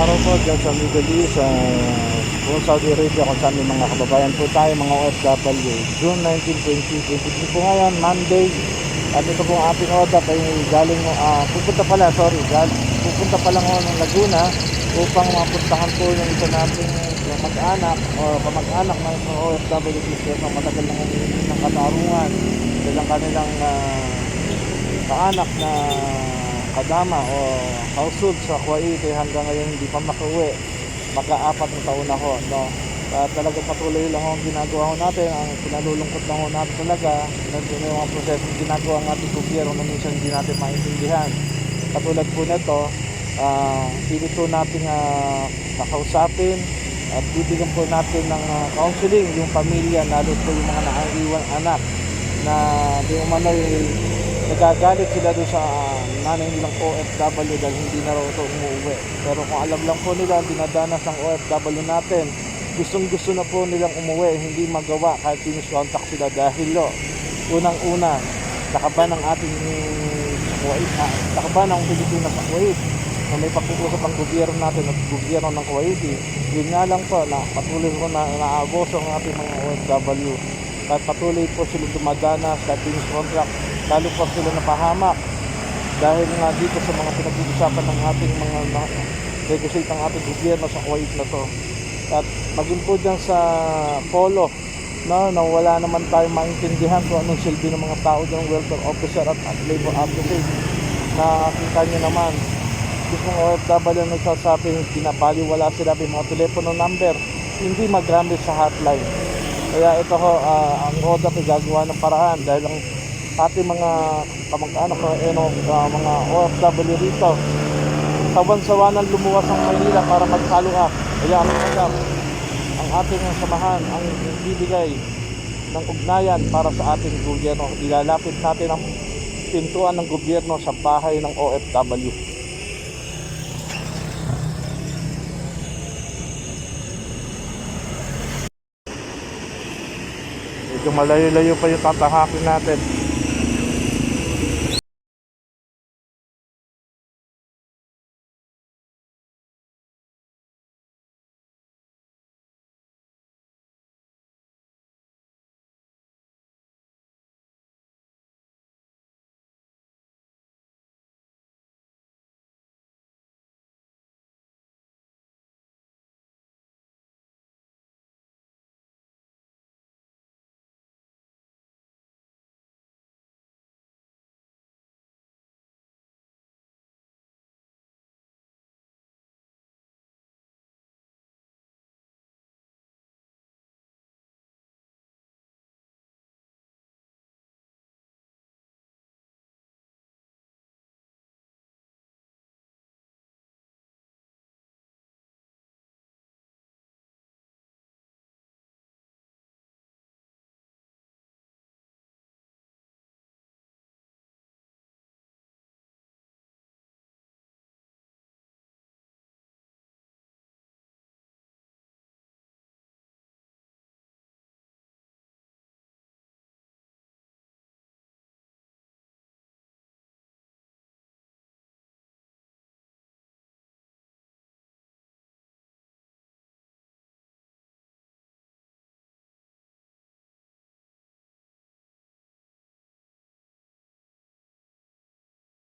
araw po dyan sa Middle East, sa kung Saudi Arabia, kung saan may mga kababayan po tayo, mga OFW. June 19, 2023 po ngayon, Monday. At ito po ang ating ODAP ay galing, ah, pupunta pala, sorry, gal, pupunta pala ngo ng Laguna upang mapuntahan po yung isa nating mag-anak o kamag-anak ng OFW dito na matagal na ng katarungan bilang kanilang ah, kaanak na kadama o household sa Kuwait eh, hanggang ngayon hindi pa makauwi. Magka-apat na taon na ho no? at talagang patuloy lang ang ginagawa ho natin. Ang pinalulungkot lang ho natin talaga nandun yung mga proseso. Yung ginagawa ng ating gobyerno na minsan hindi natin maintindihan. Katulad po nito uh, pilit po natin uh, kakausapin at bibigyan po natin ng ah, counseling yung pamilya lalo po yung mga nakaiwan anak na di umano eh, nagagalit sila doon sa nanay nilang OFW dahil hindi na raw ito umuwi. Pero kung alam lang po nila, dinadanas ng OFW natin, gustong gusto na po nilang umuwi, hindi magawa kahit sinus-contact sila dahil lo, unang-una, nakaban ng ating Kuwait, ah, nakaban ng Pilipinas sa Kuwait na may pag-uusap ang gobyerno natin at gobyerno ng Kuwait. eh. Yun nga lang po, na patuloy ko na naaboso ang ating mga OFW. At patuloy po sila dumadanas sa business contract, lalo po sila napahamak dahil nga dito sa mga pinag-uusapan ng ating mga na- negotiate ng ating gobyerno sa Kuwait na to. At maging po dyan sa polo, no, na wala naman tayong maintindihan kung anong silbi ng mga tao dyan, welfare officer at, at labor advocate. Na kita nyo naman, gusto ng OFW na nagsasabi, pinapaliwala sila may mga telepono number, hindi magamit sa hotline. Kaya ito ho, ah, ang ODAP ay gagawa ng paraan dahil ang ating mga kamag-anak o ano, ah, mga OFW rito, sawan-sawanan lumuwas ang Maynila para. Kaya ang ODAP, ang ating samahan, ang bibigay ng ugnayan para sa ating gobyerno. Ilalapit natin ang pintuan ng gobyerno sa bahay ng OFW. Medyo malayo-layo pa yung tatahakin natin.